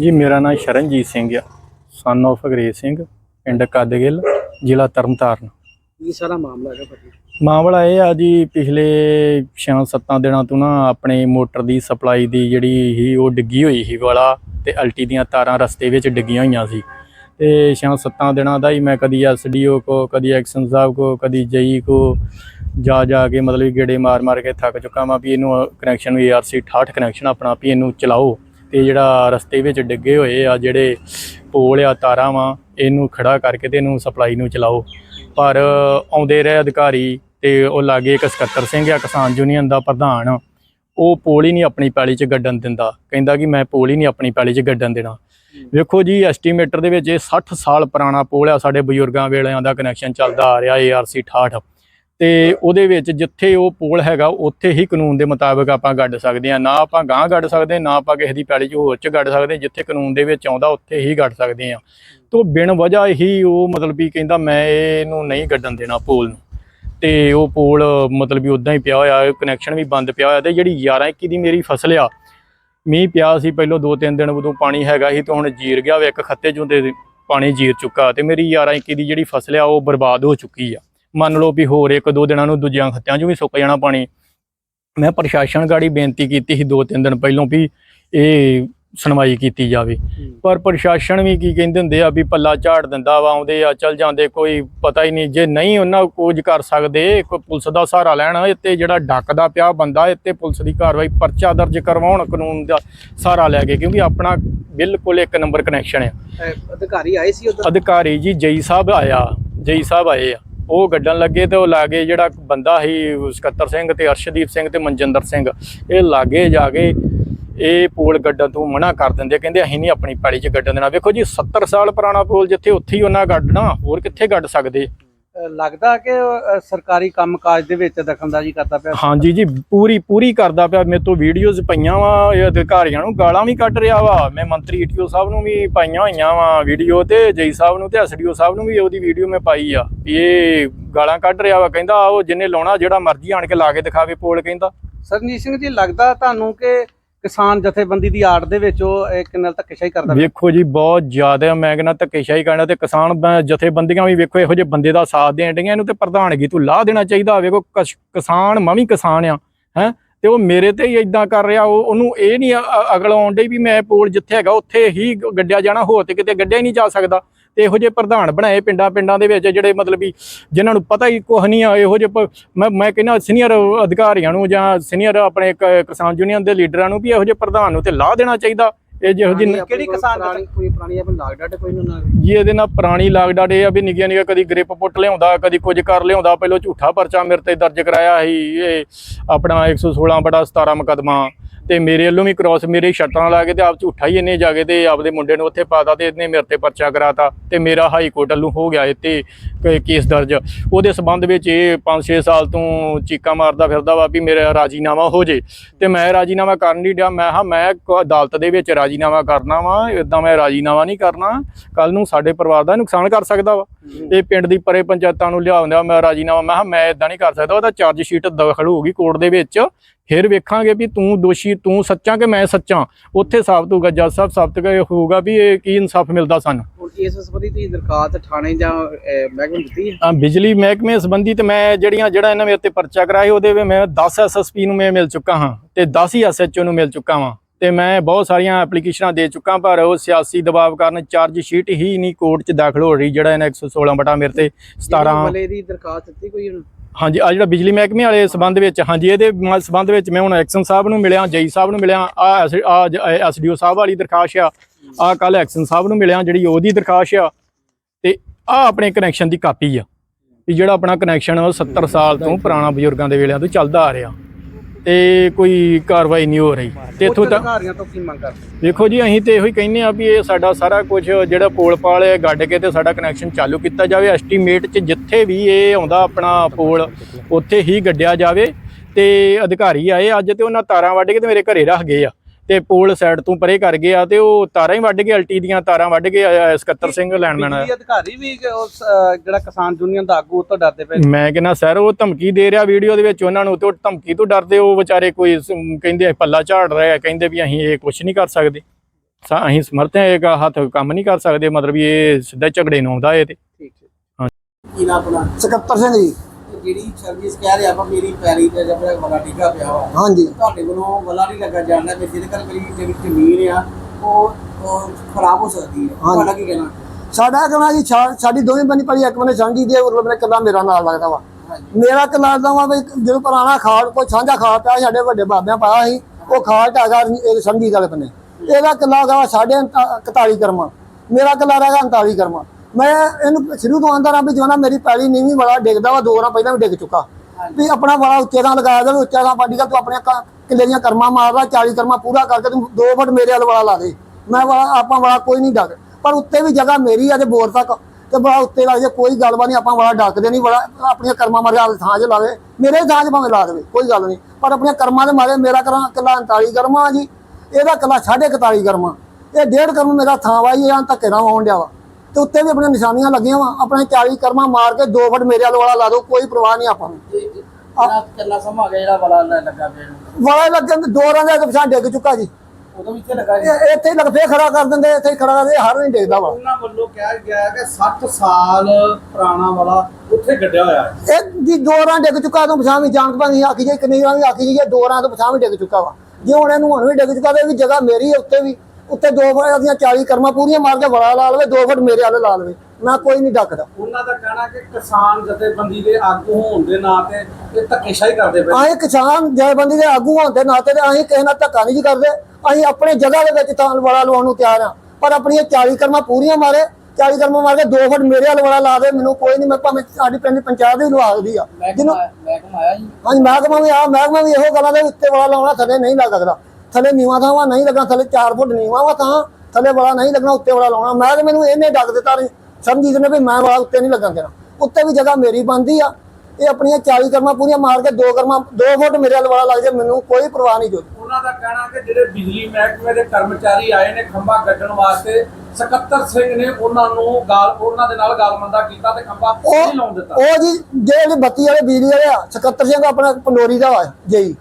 ਜੀ ਮੇਰਾ ਨਾਮ ਸ਼ਰਨਜੀਤ ਸਿੰਘ ਆ। ਸਨ of ਅੰਗਰੇਜ਼ ਸਿੰਘ ਪਿੰਡ ਕਾਦੇਗਿੱਲ ਜ਼ਿਲ੍ਹਾ ਤਰਨਤਾਰਨ। ਕੀ ਸਾਰਾ ਮਾਮਲਾ ਹੈਗਾ ਭਾਜੀ? ਮਾਮਲਾ ਇਹ ਆ ਜੀ ਪਿਛਲੇ 6-7 ਦਿਨਾਂ ਤੋਂ ਨਾ ਆਪਣੇ ਮੋਟਰ ਦੀ ਸਪਲਾਈ ਦੀ ਜਿਹੜੀ ਸੀ ਉਹ ਡਿੱਗੀ ਹੋਈ ਸੀ ਵਾਲਾ ਤੇ ਅਲਟੀ ਦੀਆਂ ਤਾਰਾਂ ਰਸਤੇ ਵਿੱਚ ਡਿੱਗੀਆਂ ਹੋਈਆਂ ਸੀ। ਤੇ 6-7 ਦਿਨਾਂ ਦਾ ਹੀ ਮੈਂ ਕਦੀ ਐਸਡੀਓ ਕੋ ਕਦੀ ਐਕਸ਼ਨ ਸਾਹਿਬ ਕੋ ਕਦੀ ਜਈ ਕੋ ਜਾ ਜਾ ਕੇ ਮਤਲਬ ਗੇੜੇ ਮਾਰ ਮਾਰ ਕੇ ਥੱਕ ਚੁੱਕਾ ਮੈਂ ਵੀ ਇਹਨੂੰ ਕਨੈਕਸ਼ਨ ਵੀ ARC 68 ਕਨੈਕਸ਼ਨ ਆਪਣਾ ਵੀ ਇਹਨੂੰ ਚਲਾਓ। ਤੇ ਜਿਹੜਾ ਰਸਤੇ ਵਿੱਚ ਡਿੱਗੇ ਹੋਏ ਆ, ਜਿਹੜੇ ਪੋਲ ਆ, ਤਾਰਾਂ ਵਾ, ਇਹਨੂੰ ਖੜਾ ਕਰਕੇ ਤੇ ਇਹਨੂੰ ਸਪਲਾਈ ਨੂੰ ਚਲਾਓ। ਪਰ ਆਉਂਦੇ ਰਹੇ ਅਧਿਕਾਰੀ ਤੇ ਉਹ ਲਾਗੇ ਇੱਕ ਸਕੱਤਰ ਸਿੰਘ ਆ, ਕਿਸਾਨ ਯੂਨੀਅਨ ਦਾ ਪ੍ਰਧਾਨ, ਉਹ ਪੋਲ ਹੀ ਨਹੀਂ ਆਪਣੀ ਪੈਲੀ 'ਚ ਗੱਡਣ ਦਿੰਦਾ। ਕਹਿੰਦਾ ਕਿ ਮੈਂ ਪੋਲ ਹੀ ਨਹੀਂ ਆਪਣੀ ਪੈਲੀ 'ਚ ਗੱਡਣ ਦੇਣਾ। ਵੇਖੋ ਜੀ, ਐਸਟੀਮੇਟਰ ਦੇ ਵਿੱਚ ਇਹ 60 ਸਾਲ ਪੁਰਾਣਾ ਪੋਲ ਆ, ਸਾਡੇ ਬਜ਼ੁਰਗਾਂ ਵੇਲਿਆਂ ਦਾ ਕਨੈਕਸ਼ਨ ਚੱਲਦਾ ਆ ਰਿਹਾ ARC 68 ਤੇ ਉਹਦੇ ਵਿੱਚ ਜਿੱਥੇ ਉਹ ਪੋਲ ਹੈਗਾ, ਉੱਥੇ ਹੀ ਕਾਨੂੰਨ ਦੇ ਮੁਤਾਬਕ ਆਪਾਂ ਗੱਡ ਸਕਦੇ ਆ ਨਾ ਆਪਾਂ ਗਾਂ ਗੱਡ ਸਕਦੇ, ਨਾ ਆਪਾਂ ਕਿਸੇ ਦੀ ਪੈਲੀ 'ਚ ਹੋਰ 'ਚ ਗੱਡ ਸਕਦੇ। ਜਿੱਥੇ ਕਾਨੂੰਨ ਦੇ ਵਿੱਚ ਆਉਂਦਾ, ਉੱਥੇ ਹੀ ਗੱਡ ਸਕਦੇ ਆ ਤੋਂ ਬਿਨ ਵਜ੍ਹਾ ਹੀ ਉਹ ਮਤਲਬ ਵੀ ਕਹਿੰਦਾ, ਮੈਂ ਇਹਨੂੰ ਨਹੀਂ ਗੱਡਣ ਦੇਣਾ ਪੋਲ ਨੂੰ। ਤੇ ਉਹ ਪੋਲ ਮਤਲਬ ਵੀ ਉਦਾਂ ਹੀ ਪਿਆ ਹੋਇਆ ਕਨੈਕਸ਼ਨ ਵੀ ਬੰਦ ਪਿਆ ਹੋਇਆ ਤੇ ਜਿਹੜੀ 11 21 ਦੀ ਮੇਰੀ ਫਸਲ ਆ, ਮੀਂਹ ਪਿਆ ਸੀ ਪਹਿਲਾਂ 2-3 ਦਿਨ ਉਦੋਂ ਪਾਣੀ ਹੈਗਾ ਸੀ ਤੇ ਹੁਣ ਜੀਰ ਗਿਆ ਵਾ, ਇੱਕ ਖੱਤੇ ਚੋਂ ਤੇ ਪਾਣੀ ਜੀਰ ਚੁੱਕਾ ਤੇ ਮੇਰੀ 11 21 ਦੀ ਜਿਹੜੀ ਫਸਲ ਆ, ਉਹ ਬਰਬਾਦ ਹੋ ਚੁੱਕੀ ਆ। ਮੰਨ ਲਓ ਵੀ ਹੋਰ ਇੱਕ ਦੋ ਦਿਨਾਂ ਨੂੰ ਦੂਜਿਆਂ ਖੱਤਿਆਂ 'ਚੋਂ ਵੀ ਸੁੱਕ ਜਾਣਾ ਪਾਣੀ। ਮੈਂ ਪ੍ਰਸ਼ਾਸਨ ਗਾੜੀ ਬੇਨਤੀ ਕੀਤੀ ਸੀ ਦੋ ਤਿੰਨ ਦਿਨ ਪਹਿਲਾਂ ਵੀ ਇਹ ਸੁਣਵਾਈ ਕੀਤੀ ਜਾਵੇ। ਪਰ ਪ੍ਰਸ਼ਾਸਨ ਵੀ ਕੀ ਕਹਿੰਦੇ ਹੁੰਦੇ ਆ ਵੀ ਪੱਲਾ ਝਾੜ ਦਿੰਦਾ ਵਾ ਆਉਂਦੇ ਆ ਚੱਲ ਜਾਂਦੇ ਕੋਈ ਪਤਾ ਹੀ ਨਹੀਂ। ਜੇ ਨਹੀਂ ਉਹਨਾਂ ਕੁਝ ਕਰ ਸਕਦੇ ਕੋਈ ਪੁਲਿਸ ਦਾ ਸਹਾਰਾ ਲੈਣ ਇੱਥੇ ਜਿਹੜਾ ਡੱਕਦਾ ਪਿਆ ਬੰਦਾ ਇੱਥੇ ਪੁਲਿਸ ਦੀ ਕਾਰਵਾਈ ਪਰਚਾ ਦਰਜ ਕਰਵਾਉਣ ਕਾਨੂੰਨ ਦਾ ਸਹਾਰਾ ਲੈ ਕੇ ਕਿਉਂਕਿ ਆਪਣਾ ਬਿਲਕੁਲ ਇੱਕ ਨੰਬਰ ਕਨੈਕਸ਼ਨ ਆ। ਅਧਿਕਾਰੀ ਆਏ ਸੀ ਉਧਰ? ਅਧਿਕਾਰੀ ਜੀ ਜਈ ਸਾਹਿਬ ਆਇਆ ਜਈ ਸਾਹਿਬ ਆਏ ਆ। ਉਹ ਗੱਡਣ ਲੱਗੇ ਤੇ ਉਹ ਲਾਗੇ ਜਿਹੜਾ ਬੰਦਾ ਸੀ ਸਕੱਤਰ ਸਿੰਘ ਤੇ ਅਰਸ਼ਦੀਪ ਸਿੰਘ ਤੇ ਮਨਜਿੰਦਰ ਸਿੰਘ, ਇਹ ਲਾਗੇ ਜਾ ਕੇ ਇਹ ਪੋਲ ਗੱਡਣ ਤੋਂ ਮਨਾ ਕਰ ਦਿੰਦੇ ਕਹਿੰਦੇ ਅਸੀਂ ਨਹੀਂ ਆਪਣੀ ਪੈਲੀ 'ਚ ਗੱਡਣ ਦੇਣਾ। ਵੇਖੋ ਜੀ 70 ਸਾਲ ਪੁਰਾਣਾ ਪੋਲ ਜਿੱਥੇ ਉੱਥੇ ਹੀ ਉਹਨਾਂ ਗੱਡਣਾ, ਹੋਰ ਕਿੱਥੇ ਗੱਡ ਸਕਦੇ? ਲੱਗਦਾ ਕਿ ਸਰਕਾਰੀ ਕੰਮਕਾਜ ਦੇ ਵਿੱਚ ਦਖਲਅੰਦਾਜ਼ੀ ਕਰਦਾ ਪਿਆ? ਹਾਂਜੀ ਜੀ ਪੂਰੀ ਪੂਰੀ ਕਰਦਾ ਪਿਆ। ਮੇਰੇ ਤੋਂ ਵੀਡੀਓਜ਼ ਪਈਆਂ ਵਾ ਅਧਿਕਾਰੀਆਂ ਨੂੰ ਗਾਲਾਂ ਵੀ ਕੱਢ ਰਿਹਾ ਵਾ। ਮੈਂ ਮੰਤਰੀ ਈਟੀਓ ਸਾਹਿਬ ਨੂੰ ਵੀ ਪਾਈਆਂ ਹੋਈਆਂ ਵਾ ਵੀਡੀਓ ਤੇ ਜਈ ਸਾਹਿਬ ਨੂੰ ਤੇ ਐਸਡੀਓ ਸਾਹਿਬ ਨੂੰ ਵੀ ਉਹਦੀ ਵੀਡੀਓ ਮੈਂ ਪਾਈ ਆ। ਇਹ ਗਾਲਾਂ ਕੱਢ ਰਿਹਾ ਵਾ ਕਹਿੰਦਾ ਉਹ ਜਿੰਨੇ ਲਾਉਣਾ ਜਿਹੜਾ ਮਰਜ਼ੀ ਆਣ ਕੇ ਲਾ ਕੇ ਦਿਖਾਵੇ ਪੋਲ ਕਹਿੰਦਾ। ਸਰਜੀਤ ਸਿੰਘ ਜੀ ਲੱਗਦਾ ਤੁਹਾਨੂੰ ਕਿ ਕਿਸਾਨ ਜਥੇਬੰਦੀ ਦੀ ਆੜ ਦੇ ਵਿੱਚ ਉਹ ਇੱਕ ਨਾਲ ਧੱਕੇਸ਼ਾਹੀ ਕਰਦਾ ਵੇਖੋ ਜੀ, ਬਹੁਤ ਜ਼ਿਆਦਾ ਮੈਂ ਕਹਿੰਦਾ ਧੱਕੇਸ਼ਾਹੀ ਕਰਨਾ ਤੇ ਕਿਸਾਨ ਜਥੇਬੰਦੀਆਂ ਵੀ ਵੇਖੋ ਇਹੋ ਜਿਹੇ ਬੰਦੇ ਦਾ ਸਾਥ ਦੇਣ ਡੀਆਂ ਇਹਨੂੰ ਤੇ ਪ੍ਰਧਾਨਗੀ ਤੂੰ ਲਾਹ ਦੇਣਾ ਚਾਹੀਦਾ, ਵੇਖੋ ਕਿਸਾਨ, ਮੈਂ ਵੀ ਕਿਸਾਨ ਆ, ਹੈ, ਤੇ ਉਹ ਮੇਰੇ ਤੇ ਹੀ ਇਦਾਂ ਕਰ ਰਿਹਾ, ਉਹ, ਉਹਨੂੰ ਇਹ ਨਹੀਂ ਅਗਲ ਆਉਣ ਡਈ ਵੀ ਮੈਂ ਪੋਲ ਜਿੱਥੇ ਹੈਗਾ, ਉੱਥੇ ਹੀ ਗੱਡਿਆ ਜਾਣਾ, ਹੋਰ ਤੇ ਕਿਤੇ ਗੱਡਿਆ ਹੀ ਨਹੀਂ ਜਾ ਸਕਦਾ। ਤੇ ਇਹੋ ਜਿਹੇ ਪ੍ਰਧਾਨ ਬਣਾਏ ਪਿੰਡਾਂ ਪਿੰਡਾਂ ਦੇ ਵਿੱਚ ਜਿਹੜੇ ਮਤਲਬ ਵੀ ਜਿਨ੍ਹਾਂ ਨੂੰ ਪਤਾ ਹੀ ਕੁਝ ਨਹੀਂ ਆ ਇਹੋ ਜਿਹੇ ਮੈਂ ਮੈਂ ਕਹਿੰਦਾ ਸੀਨੀਅਰ ਅਧਿਕਾਰੀਆਂ ਨੂੰ ਜਾਂ ਸੀਨੀਅਰ ਆਪਣੇ ਕਿਸਾਨ ਯੂਨੀਅਨ ਦੇ ਲੀਡਰਾਂ ਨੂੰ ਵੀ ਇਹੋ ਜਿਹੇ ਪ੍ਰਧਾਨ ਨੂੰ ਤੇ ਲਾਹ ਦੇਣਾ ਚਾਹੀਦਾ। ਇਹ ਜਿਹੋ ਜਿਹੀ ਪੁਰਾਣੀ- ਕਿਹੜੀ ਕਿਸਾਨ ਕੋਈ ਪੁਰਾਣੀ ਆਪਣੀ ਲਾਗ ਡਾਟ ਕੋਈ ਨਾ ਜੀ ਇਹਦੇ ਨਾਲ ਪੁਰਾਣੀ ਲਾਗਡਾਟ ਇਹ ਆ ਵੀ ਨਿੱਕੀਆਂ ਨਿੱਕੀਆਂ ਕਦੀ ਗ੍ਰਿਪ ਪੁੱਟ ਲਿਆਉਂਦਾ ਕਦੀ ਕੁਝ ਕਰ ਲਿਆਉਂਦਾ ਪਹਿਲਾਂ ਝੂਠਾ ਪਰਚਾ ਮੇਰੇ ਤੇ ਦਰਜ ਕਰਾਇਆ ਸੀ ਇਹ ਆਪਣਾ 116 ਬੜਾ 17 ਮੁਕੱਦਮਾ। ਤੇ ਮੇਰੇ ਵੱਲੋਂ ਵੀ ਕ੍ਰਾਸ ਮੇਰੇ ਸ਼ਟਰਾਂ ਲਾ ਕੇ ਤੇ ਆਪ ਝੂਠਾ ਹੀ ਇਹਨੇ ਜਾ ਕੇ ਤੇ ਆਪਦੇ ਮੁੰਡੇ ਨੂੰ ਉੱਥੇ ਪਾਤਾ ਤੇ ਇਹਨੇ ਮੇਰੇ ਤੇ ਪਰਚਾ ਕਰਾਤਾ ਤੇ ਮੇਰਾ ਹਾਈ ਕੋਰਟ ਵੱਲੋਂ ਹੋ ਗਿਆ ਇਹ ਤੇ ਕ- ਕੇਸ ਦਰਜ। ਉਹਦੇ ਸਬੰਧ ਵਿੱਚ ਇਹ 5-6 ਸਾਲ ਤੋਂ ਚੀਕਾ ਮਾਰਦਾ ਫਿਰਦਾ ਵਾ ਵੀ ਮੇਰਾ ਰਾਜੀਨਾਮਾ ਹੋ ਜੇ। ਤੇ ਮੈਂ ਰਾਜੀਨਾਮਾ ਕਰਨ ਨਹੀਂ ਡਿਆ। ਮੈਂ ਹਾਂ, ਮੈਂ ਅਦਾਲਤ ਦੇ ਵਿੱਚ ਰਾਜੀਨਾਮਾ ਕਰਨਾ ਵਾ। ਇਦਾਂ ਮੈਂ ਰਾਜੀਨਾਮਾ ਨਹੀਂ ਕਰਨਾ। ਕੱਲ ਨੂੰ ਸਾਡੇ ਪਰਿਵਾਰ ਦਾ ਨੁਕਸਾਨ ਕਰ ਸਕਦਾ ਵਾ। ਇਹ ਪਿੰਡ ਦੀ ਪਰੇ ਪੰਚਾਇਤਾਂ ਨੂੰ ਲਿਆਉਂਦਾ ਮੈਂ ਰਾਜੀਨਾਮਾ ਮੈਂ ਕਿਹਾ ਮੈਂ ਇਦਾਂ ਨਹੀਂ ਕਰ ਸਕਦਾ ਉਹਦਾ ਚਾਰਜ ਸ਼ੀਟ ਦਾਖਲ ਹੋਊਗੀ ਕੋਰਟ ਦੇ ਵਿੱਚ। ਫਿਰ ਵੇਖਾਂਗੇ ਵੀ ਤੂੰ ਦੋਸ਼ੀ ਤੂੰ ਸੱਚਾ ਕਿ ਮੈਂ ਸੱਚਾ? ਉੱਥੇ ਸਾਬਤ ਹੋਊਗਾ ਜੱਜ ਸਾਹਿਬ ਸਾਬਤ ਹੋਊਗਾ ਵੀ ਇਹ ਕੀ ਇਨਸਾਫ ਮਿਲਦਾ ਸਾਨੂੰ। ਇਸ ਸੰਬੰਧੀ ਤੁਸੀਂ ਦਰਖਾਸਤ ਥਾਣੇ ਜਾਂ ਮਹਿਕਮੇ ਦਿੱਤੀ ਹੈ? ਆ ਬਿਜਲੀ ਮਹਿਕਮੇ ਸੰਬੰਧੀ ਤੇ ਮੈਂ ਜਿਹੜੀਆਂ ਜਿਹੜਾ ਇਹਨਾਂ ਮੇਰੇ ਤੇ ਪਰਚਾ ਕਰਾਇਆ ਉਹਦੇ ਵਿੱਚ ਮੈਂ 10 ਐਸਐਸਪੀ ਨੂੰ ਮੈਂ ਮਿਲ ਚੁੱਕਾ ਹਾਂ ਤੇ 10 ਹੀ ਐਸਐਚਓ ਨੂੰ ਮਿਲ ਚੁੱਕਾ ਹਾਂ ਤੇ ਮੈਂ ਬਹੁਤ ਸਾਰੀਆਂ ਐਪਲੀਕੇਸ਼ਨਾਂ ਦੇ ਚੁੱਕਾ ਪਰ ਉਹ ਸਿਆਸੀ ਦਬਾਅ ਕਾਰਨ ਚਾਰਜ ਸ਼ੀਟ ਹੀ ਨਹੀਂ ਕੋਰਟ 'ਚ ਦਾਖਲ ਹੋ ਰਹੀ ਜਿਹੜਾ ਇਹਨਾਂ 116 ਬਟਾ ਮੇਰੇ ਤੇ 17 ਮਲੇ ਦੀ ਦਰਖਾਸਤ ਦਿੱਤੀ ਕੋਈ ਹੁਣ ਹਾਂਜੀ ਆ ਜਿਹੜਾ ਬਿਜਲੀ ਮਹਿਕਮੇ ਵਾਲੇ ਸਬੰਧ ਵਿੱਚ ਹਾਂਜੀ ਇਹਦੇ ਸਬੰਧ ਵਿੱਚ ਮੈਂ ਹੁਣ ਐਕਸ਼ਨ ਸਾਹਿਬ ਨੂੰ ਮਿਲਿਆ ਜਈ ਸਾਹਿਬ ਨੂੰ ਮਿਲਿਆ ਆ ਆ ਐਸਡੀਓ ਸਾਹਿਬ ਵਾਲੀ ਦਰਖਾਸਤ ਆ ਆ ਕੱਲ ਐਕਸ਼ਨ ਸਾਹਿਬ ਨੂੰ ਮਿਲਿਆ ਜਿਹੜੀ ਉਹਦੀ ਦਰਖਾਸਤ ਆ ਤੇ ਆ ਆਪਣੇ ਕਨੈਕਸ਼ਨ ਦੀ ਕਾਪੀ ਆ ਵੀ ਜਿਹੜਾ ਆਪਣਾ ਕਨੈਕਸ਼ਨ 70 ਸਾਲ ਤੋਂ ਪੁਰਾਣਾ ਬਜ਼ੁਰਗਾਂ ਦੇ ਵੇਲਿਆਂ ਤੋਂ ਚੱਲਦਾ ਆ ਰਿਹਾ। ਤੇ ਕੋਈ ਕਾਰਵਾਈ ਨਹੀਂ ਹੋ ਰਹੀ। ਤੇ ਇੱਥੋਂ ਤੱਕ ਅਧਿਕਾਰੀਆਂ ਤੋਂ ਕੀ ਮੰਗ ਕਰਦੇ? ਦੇਖੋ ਜੀ ਅਸੀਂ ਤੇ ਇਹੋ ਹੀ ਕਹਿੰਨੇ ਆ ਵੀ ਇਹ ਸਾਡਾ ਸਾਰਾ ਕੁਝ ਜਿਹੜਾ ਪੋਲ ਪਾਲ ਹੈ ਗੱਡ ਕੇ ਤੇ ਸਾਡਾ ਕਨੈਕਸ਼ਨ ਚਾਲੂ ਕੀਤਾ ਜਾਵੇ। ਐਸਟੀਮੇਟ 'ਚ ਜਿੱਥੇ ਵੀ ਇਹ ਆਉਂਦਾ ਆਪਣਾ ਪੋਲ ਉੱਥੇ ਹੀ ਗੱਡਿਆ ਜਾਵੇ। ਤੇ ਅਧਿਕਾਰੀ ਆਏ ਅੱਜ ਤੇ ਉਹਨਾਂ ਤਾਰਾਂ ਵੱਢ ਕੇ ਤੇ ਮੇਰੇ ਘਰੇ ਰੱਖ ਗਏ ਆ। ਤੇ ਪੋਲ ਸਾਈਡ ਤੋਂ ਪਰੇ ਕਰ ਗਏ ਆ ਤੇ ਉਹ ਤਾਰਾਂ ਹੀ ਵੱਢ ਕੇ ਅਲਟੀ ਦੀਆਂ ਤਾਰਾਂ ਵੱਢ ਕੇ ਆਇਆ ਸਕੱਤਰ ਸਿੰਘ ਲੈਣਮੈਨ ਆਇਆ ਬਿਜਲੀ ਅਧਿਕਾਰੀ ਵੀ ਕਿ ਉਸ ਅਹ, ਜਿਹੜਾ ਕਿਸਾਨ ਯੂਨੀਅਨ ਦਾ ਆਗੂ ਉਹ ਤੋਂ ਡਰਦੇ ਪਏ ਮੈਂ ਕਹਿੰਦਾ ਸਰ ਉਹ ਧਮਕੀ ਦੇ ਰਿਹਾ ਵੀਡੀਓ ਦੇ ਵਿੱਚ ਉਹਨਾਂ ਨੂੰ ਤੇ ਉਹ ਧਮਕੀ ਤੋਂ ਡਰਦੇ ਉਹ ਵਿਚਾਰੇ ਕੋਈ ਕਹਿੰਦੇ ਆ ਪੱਲਾ ਝਾੜ ਰਹੇ ਆ ਕਹਿੰਦੇ ਵੀ ਅਸੀਂ ਇਹ ਕੁਝ ਨਹੀਂ ਕਰ ਸਕਦੇ। ਅਸੀਂ ਸਮਰਥ ਹਾਂ ਇਹ ਹੱਥ ਕੰਮ ਨਹੀਂ ਕਰ ਸਕਦੇ ਮਤਲਬ ਵੀ ਇਹ ਸਿੱਧਾ ਝਗੜੇ ਨੂੰ ਆਉਂਦਾ ਇਹ ਤੇ। ਠੀਕ ਹੈ। ਕੀ ਨਾ ਆਪਣਾ? ਸਕੱਤਰ ਸਿੰਘ ਜੀ। ਤੇ ਜਿਹੜੀ ਸਰਵਿਸ ਕਹਿ ਰਹੇ ਆਪਾਂ ਮੇਰੀ ਪੈਰੀ ਤੇ ਜਦ ਵਾਲਾ ਟਿਕਾ ਪਿਆ ਵਾ। ਹਾਂਜੀ। ਤੁਹਾਡੇ ਵੱਲੋਂ ਵਾਲਾ ਨਹੀਂ ਲੱਗਾ ਜਾਂਦਾ ਤੇ ਜਿਹਦੇ ਕਰਕੇ ਮੇਰੀ ਜਿਹੜੀ ਜ਼ਮੀਨ ਆ ਉਹ ਉਹ ਖਰਾਬ ਹੋ ਸਕਦੀ ਹੈ ਹਾਂਜੀ। ਤੁਹਾਡਾ ਕੀ ਕਹਿਣਾ? ਸਾਡਾ ਕਹਣਾ ਜੀ ਸਾ- ਸਾਡੀ ਦੋਵੇਂ ਬੰਨੀ ਪੜੀ ਇੱਕ ਬੰਨੇ ਸਾਂਝੀ ਦੀ ਉਰਲੇ ਬੰਨੇ ਕਿੱਲਾ ਮੇਰਾ ਨਾਲ ਲੱਗਦਾ ਵਾ। ਹਾਂਜੀ। ਮੇਰਾ ਕਿੱਲਾ ਦਾ ਵਾ ਵੀ ਜਦੋਂ ਪੁਰਾਣਾ ਖਾਲ ਕੋਈ ਸਾਂਝਾ ਖਾਲ ਪਿਆ ਸਾਡੇ ਵੱਡੇ ਬਾਬਿਆਂ ਪਾਇਆ ਸੀ ਉਹ ਢਾਗਾ ਇਹ ਸਾਂਝੀ ਵਾਲੇ ਬੰਨੇ। ਇਹਦਾ ਕਿੱਲਾ ਹੈਗਾ 41 ਕਰਮਾ। ਮੇਰਾ ਕਿੱਲਾ ਹੈਗਾ 39 ਕਰਮਾ। ਮੈਂ ਇਹਨੂੰ ਸ਼ੁਰੂ ਤੋਂ ਆਂਦਾ ਰਾਂ ਵੀ ਜਵਾਨਾ ਮੇਰੀ ਪੈਲੀ ਨੀਵੀਂ ਵਾਲਾ ਡਿੱਗਦਾ ਵਾ ਦੋ ਰਾਂ ਪਹਿਲਾਂ ਵੀ ਡਿੱਗ ਚੁੱਕਾ। ਵੀ ਆਪਣਾ ਵਾਲਾ ਉੱਚੇ ਦਾ ਲਗਾਇਆ ਜਾਵੇ ਉੱਚਾ ਦਾ ਪਾਡੀ ਦਾ ਤੂੰ ਆਪਣੇ ਕਿੱਲੇ ਦੀਆਂ ਕਰਮਾਂ ਮਾਰਦਾ 40 ਕਰਮਾਂ ਪੂਰਾ ਕਰਕੇ ਤੂੰ 2 ਫੁੱਟ ਮੇਰੇ ਵਾਲ ਵਾਲਾ ਲਾ ਦੇ। ਮੈਂ ਵਾਲਾ ਆਪਾਂ ਵਾਲਾ ਕੋਈ ਨਹੀਂ ਡੱਕ ਪਰ ਉੱਤੇ ਵੀ ਜਗ੍ਹਾ ਮੇਰੀ ਆ ਤੇ ਬੋਰ ਤੱਕ ਤੇ ਬੜਾ ਉੱਤੇ ਲੱਗ ਜੇ ਕੋਈ ਗੱਲਬਾਤ ਨਹੀਂ ਆਪਾਂ ਵਾਲਾ ਡੱਕਦੇ ਨਹੀਂ ਬੜਾ ਆਪਣੀਆਂ ਕਰਮਾਂ ਮਾਰੇ ਵਾਲੇ ਥਾਂ 'ਚ ਲਾਵੇ ਮੇਰੇ ਥਾਂ 'ਚ ਭਾਵੇਂ ਲਾ ਦੇਵੇ ਕੋਈ ਗੱਲ ਨਹੀਂ। ਪਰ ਆਪਣੀਆਂ ਕਰਮਾਂ ਦੇ ਮਾਰੇ ਮੇਰਾ ਕਰਾਂ ਕਿੱਲਾ 39 ਕਰਮਾਂ ਜੀ। ਇਹਦਾ ਕਿੱਲਾ 41 ਕਰਮਾਂ। ਇਹ ਡੇਢ ਕਰਮ ਮੇਰਾ ਥਾਂ ਵਾ ਜੀ ਧੱਕੇ ਨਾਲ ਆਉਣ ਡਿਆ ਵਾ। ਤੇ ਉੱਤੇ ਵੀ ਆਪਣੀਆਂ ਨਿਸ਼ਾਨੀਆਂ ਲੱਗੀਆਂ ਵਾ ਆਪਣੇ 40 ਕਰਮਾਂ ਮਾਰ ਕੇ 2 ਫੁੱਟ ਮੇਰੇ ਵਾਲ ਵਾਲਾ ਲਾ ਦਿਓ ਕੋਈ ਪਰਵਾਹ ਨਹੀਂ ਆਪਾਂ ਨੂੰ। ਕਿੰਨਾ ਸਮਾਂ ਹੋ ਗਿਆ ਜਿਹੜਾ ਵਾਲਾ ਲੱਗਾ ਪਿਆ ਇਹਨੂੰ? ਵਾਲਾ ਲੱਗਣ ਦੇ ਦੋ ਰਾਂ ਦੇ ਪਿਛਾਂ ਡਿੱਗ ਚੁੱਕਾ ਜੀ। ਉਦੋਂ ਵੀ ਇੱਥੇ ਲੱਗਾ ਇੱਥੇ ਲੱਗ ਫੇਰ ਖੜਾ ਕਰ ਦਿੰਦੇ ਇੱਥੇ ਹੀ ਖੜਾ ਕਰਦੇ ਹਰ ਨਹੀਂ ਡਿੱਗਦਾ ਵਾ। ਉਹਨਾਂ ਵੱਲੋਂ ਕਿਹਾ ਗਿਆ ਕਿ 60 ਸਾਲ ਪੁਰਾਣਾ ਵਾਲਾ ਉੱਥੇ ਗੱਡਿਆ ਹੋਇਆ ਹੈ। ਇਹ ਜੀ ਦੋ ਰਾਂ ਡਿੱਗ ਚੁੱਕਾ ਤੋਂ ਪਛਾਣ ਵੀ ਜਾਣ ਪਾਣੀ ਆਖੀ ਜੇ ਕਿੰਨੀ ਰਾਂ ਵੀ ਆਖੀ ਜੀ ਦੋ ਰਾਂ ਤੋਂ ਪਛਾਣ ਵੀ ਡਿੱਗ ਚੁੱਕਾ ਵਾ। ਜੇ ਹੁਣ ਇਹਨੂੰ ਹੁਣ ਵੀ ਡਿੱਗ ਚੁੱਕਾ ਤੇ ਇਹ ਵੀ ਜਗ੍ਹਾ ਮੇਰੀ ਹੈ ਉੱਤੇ ਵੀ। ਉੱਤੇ ਦੋ ਫੁੱਟ ਦੀਆਂ 40 ਕਰਮਾਂ ਪੂਰੀਆਂ ਮਾਰ ਕੇ ਬੜਾ ਲਾ ਲਵੇ ਦੋ ਫੁੱਟ ਮੇਰੇ ਵਾਲੇ ਲਾ ਲਵੇ ਮੈਂ ਕੋਈ ਨਹੀਂ ਡੱਕਦਾ। ਉਹਨਾਂ ਦਾ ਕਹਿਣਾ ਕਿ ਕਿਸਾਨ ਜਥੇਬੰਦੀ ਦੇ ਆਗੂ ਹੋਣ ਦੇ ਨਾਂ ਤੇ ਇਹ ਧੱਕੇਸ਼ਾਹੀ ਕਰਦੇ ਪਏ ਅਸੀਂ ਕਿਸਾਨ ਜਥੇਬੰਦੀ ਦੇ ਆਗੂ ਹੋਣ ਦੇ ਨਾਤੇ ਤੇ ਅਸੀਂ ਕਿਸੇ ਨਾਲ ਧੱਕਾ ਨਹੀਂ ਜੀ ਕਰਦੇ। ਅਸੀਂ ਆਪਣੇ ਜਗ੍ਹਾ ਦੇ ਵਿੱਚ ਤਾਂ ਵਾਲਾ ਲਵਾਉਣ ਨੂੰ ਤਿਆਰ ਆ। ਪਰ ਆਪਣੀਆਂ 40 ਕਰਮਾਂ ਪੂਰੀਆਂ ਮਾਰੇ 40 ਕਰਮਾਂ ਮਾਰ ਕੇ 2 ਫੁੱਟ ਮੇਰੇ ਵਾਲ ਵਾਲਾ ਲਾ ਦੇ ਮੈਨੂੰ ਕੋਈ ਨਹੀਂ ਮੈਂ ਭਾਵੇਂ ਸਾਡੀ ਪਿੰਡ ਪੰਚਾਇਤ ਵੀ ਲਵਾ ਦਿੰਦੀ ਆ। ਜਿਹਨੂੰ ਮਹਿਕਮਾ ਆਇਆ ਜੀ? ਹਾਂਜੀ ਮਹਿਕਮਾ ਵੀ ਆ ਮਹਿਕਮਾ ਵੀ ਇਹੋ ਗੱਲਾਂ ਦੇ ਉੱਤੇ ਵਾਲਾ ਲਾਉਣਾ ਥੱਲੇ ਨਹੀਂ ਲੱਗ ਸਕਦਾ। ਥੱਲੇ ਨੀਵਾ ਥਾਂ ਵਾ ਨਹੀਂ ਲੱਗਣਾ ਥੱਲੇ 4 ਫੁੱਟ ਨੀਵਾ ਵਾ ਤਾਂ ਥੱਲੇ ਵਾਲਾ ਨਹੀਂ ਲੱਗਣਾ ਉੱਤੇ ਵਾਲਾ ਲਾਉਣਾ। ਮੈਂ ਮੈਨੂੰ ਇਹਨੇ ਡੱਕ ਦਿੱਤਾ ਨਹੀਂ। ਸਮਝੀ ਜਨੇ ਵੀ ਮੈਂ ਵਾਲਾ ਉੱਤੇ ਨਹੀਂ ਲੱਗਣ ਦੇਣਾ। ਉੱਤੇ ਵੀ ਜਗ੍ਹਾ ਮੇਰੀ ਬਣਦੀ ਆ। ਇਹ ਆਪਣੀਆਂ 40 ਕਰਮਾਂ ਪੂਰੀਆਂ ਮਾਰ ਕੇ ਦੋ ਕਰਮਾਂ 2 ਫੁੱਟ ਮੇਰੇ ਵਾਲ ਲੱਗ ਜਾਏ ਮੈਨੂੰ ਕੋਈ ਪਰਵਾਹ ਨਹੀਂ ਜੋ ਉਹਨਾਂ ਦਾ ਕਹਿਣਾ ਕਿ ਜਿਹੜੇ ਬਿਜਲੀ ਮਹਿਕਮੇ ਦੇ ਕਰਮਚਾਰੀ ਆਏ ਨੇ ਖੰਭਾ ਕੱਢਣ ਵਾਸਤੇ ਸਕੱਤਰ ਸਿੰਘ ਨੇ ਉਹਨਾਂ ਨੂੰ ਗਾਲ ਉਹਨਾਂ ਦੇ ਨਾਲ ਗਾਲਮੰਦਾ ਕੀਤਾ ਤੇ ਖੰਭਾ ਨਹੀਂ ਲਾਉਣ ਦਿੱਤਾ। ਉਹ ਜੀ ਜਿਹੜੇ ਬੱਤੀ ਵਾਲੇ ਬਿਜਲੀ ਵਾਲੇ ਆ ਸਕੱਤਰ ਸਿੰਘ ਆਪਣਾ ਪੰਡੋਰੀ ਦਾ ਵਾ ਜਈ।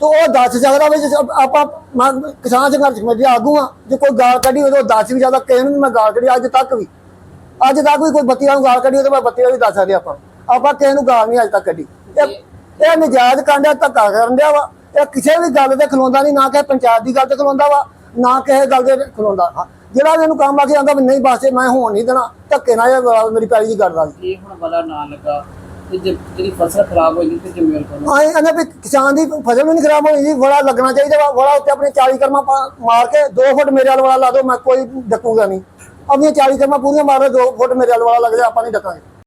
ਤੇ ਉਹ ਦੱਸ ਸਕਦਾ ਵੀ ਜੇ ਆਪਾਂ ਮੈਂ ਕਿਸਾਨ ਸੰਘਰਸ਼ ਕਮੇਟੀ ਆਗੂ ਆ ਜੇ ਕੋਈ ਗਾਲ ਕੱਢੀ ਹੋਵੇ ਦੱਸ ਵੀ ਸਕਦਾ ਕਿਸੇ ਨੂੰ ਮੈਂ ਗਾਲ ਕੱਢੀ ਅੱਜ ਤੱਕ ਵੀ। ਅੱਜ ਤੱਕ ਵੀ ਕੋਈ ਬੱਤੀ ਵਾਲਾ ਗਾਲ ਕੱਢੀ ਹੋਵੇ ਤਾਂ ਮੈਂ ਬੱਤੀ ਵਾਲੀ ਦੱਸ ਸਕਦੇ ਆਪਾਂ। ਆਪਾਂ ਕਿਸੇ ਨੂੰ ਗਾਲ ਨਹੀਂ ਅੱਜ ਤੱਕ ਕੱਢੀ। ਇਹ ਨਜਾਇਜ਼ ਕਾਂਡਿਆ ਧੱਕਾ ਕਰਨ ਡਿਆ ਵਾ। ਇਹ ਕਿਸੇ ਵੀ ਗੱਲ ਤੇ ਖਲੋਂਦਾ ਨਹੀਂ ਨਾ ਕਿ ਪੰਚਾਇਤ ਦੀ ਗੱਲ ਤੇ ਖਲੋਂਦਾ ਵਾ ਨਾ ਕਿਸੇ ਗੱਲ ਤੇ ਖਲੋਂਦਾ। ਹਾਂ, ਜਿਹੜਾ ਵੀ ਇਹਨੂੰ ਕੰਮ ਆ ਕੇ ਆਂਦਾ ਵੀ ਨਹੀਂ ਬਸ ਮੈਂ ਹੋਣ ਨਹੀਂ ਦੇਣਾ ਧੱਕੇ ਨਾਲ ਇਹ ਮੇਰੀ ਪੈਲੀ ਦੀ ਕਰਦਾ ਸੀ। ਇਹ ਹੁਣ ਵਾਲਾ ਨਾ ਲੱਗਾ। ਤੇ ਜੇ- ਜਿਹੜੀ ਫਸਲ ਖਰਾਬ ਹੋਈ ਤੇ ਜ਼ਿੰਮੇਵਾਰ ਕੌਣ ਆਏ ਕਹਿੰਦੇ ਵੀ ਕਿਸਾਨ ਦੀ ਫਸਲ ਵੀ ਨਹੀਂ ਖਰਾਬ ਹੋਣੀ ਜੀ ਬੜਾ ਲੱਗਣਾ ਚਾਹੀਦਾ ਵਾ ਬੜਾ ਉੱਤੇ ਆਪਣੇ 40 ਕਰਮਾ ਮਾਰ ਕੇ 2 ਫੁੱਟ ਮੇਰੇ ਵਾਲ ਵਾਲਾ ਲਾ ਦਿਓ, ਮੈਂ ਕੋਈ ਡੱਕੂਗਾ ਨਹੀਂ ਆਪਣੀਆਂ 40 ਕਰਮਾ ਪੂਰੀਆਂ ਮਾਰ ਕੇ 2 ਫੁੱਟ ਮੇਰੇ ਵਾਲ ਵਾਲਾ ਲੱਗ ਜਾ, ਆਪਾਂ ਨਹੀਂ ਡੱਕਾਂਗੇ।